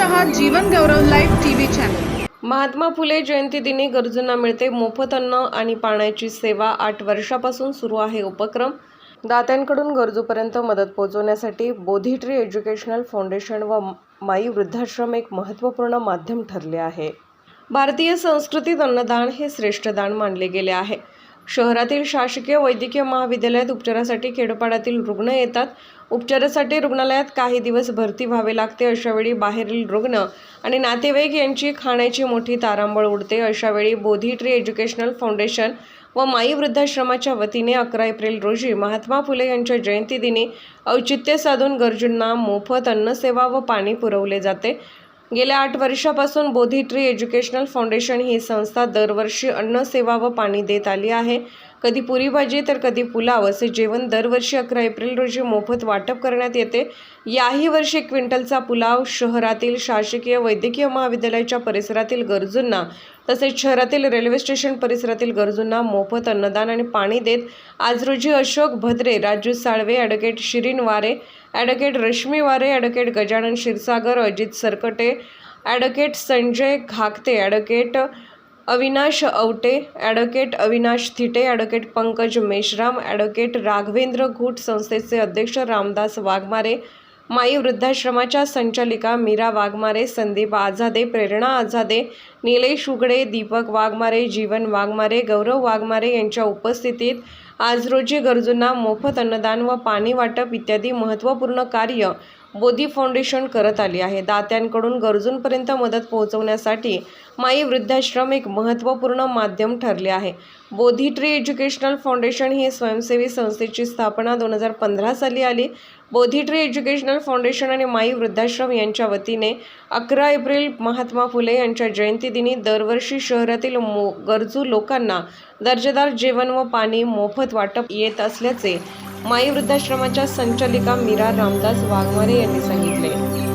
Jeevan Gaurav live TV channel. Mahatma Phule जयंतीदिनी गरजूंना मिळते मोफत अन्न आणि पाण्याची सेवा. आठ वर्षापासून सुरू आहे उपक्रम. दात्यांकडून गरजूपर्यंत मदत पोहोचवण्यासाठी बोधी ट्री एज्युकेशनल फाउंडेशन व माई वृद्धाश्रम एक महत्त्वपूर्ण माध्यम ठरले आहे. भारतीय संस्कृतीत अन्नदान हे श्रेष्ठ दान मानले गेले आहे. शहरातील शासकीय वैद्यकीय महाविद्यालयात उपचारासाठी खेडोपाड्यातील रुग्ण येतात. उपचारासाठी रुग्णालयात काही दिवस भरती व्हावे लागते अशावेळी बाहेरील रुग्ण आणि नातेवाईक यांची खाण्याची मोठी तारांबळ उडते. अशावेळी बोधी ट्री एज्युकेशनल फाउंडेशन व माई वृद्धाश्रमाच्या वतीने अकरा एप्रिल रोजी महात्मा फुले यांच्या जयंतीदिनी औचित्य साधून गरजूंना मोफत अन्नसेवा व पाणी पुरवले जाते. गेल्या आठ वर्षापासून बोधी ट्री एज्युकेशनल फाउंडेशन ही संस्था दरवर्षी अन्न सेवा व पाणी देत आली आहे. कधी पुरी भाजी तर कधी पुलाव. असे जेवण दरवर्षी अकरा एप्रिल रोजी मोफत वाटप करण्यात येते. याही वर्षी एक क्विंटलचा पुलाव शहरातील शासकीय वैद्यकीय महाविद्यालयाच्या परिसरातील गरजूंना तसेच शहरातील रेल्वे स्टेशन परिसरातील गरजूंना मोफत अन्नदान आणि पाणी देत आज रोजी अशोक भद्रे Raju Salve advocate Shirin Ware advocate Rashmi Ware advocate Gajanan Kshirsagar Ajit Sarkate advocate Sanjay Ghakte advocate Avinash Aute advocate Avinash Thite advocate Pankaj Meshram advocate Raghavendra Ghut संस्थेचे अध्यक्ष रामदास वाघमारे माई वृद्धाश्रमाच्या संचालिका मीरा वाघमारे संदीप आझादे प्रेरणा आझादे निलेश उगडे दीपक वाघमारे जीवन वाघमारे गौरव वाघमारे यांच्या उपस्थितीत आज रोजी गरजूंना मोफत अन्नदान व पाणी वाटप इत्यादी महत्त्वपूर्ण कार्य बोधी फाउंडेशन करत आली आहे. दात्यांकडून गरजूंपर्यंत मदत पोहोचवण्यासाठी माई वृद्धाश्रम एक महत्त्वपूर्ण माध्यम ठरले आहे. बोधी ट्री एज्युकेशनल फाउंडेशन ही स्वयंसेवी संस्थेची स्थापना दोन हजार पंधरा साली आली. बोधी ट्री एज्युकेशनल फाउंडेशन आणि माई वृद्धाश्रम यांच्या वतीने अकरा एप्रिल महात्मा फुले यांच्या जयंतीदिनी दरवर्षी शहरातील मो गरजू लोकांना दर्जेदार जेवण व पाणी मोफत वाटप येत असल्याचे माई वृद्धाश्रमाच्या संचालिका मीरा रामदास वाघमारे यांनी सांगितले.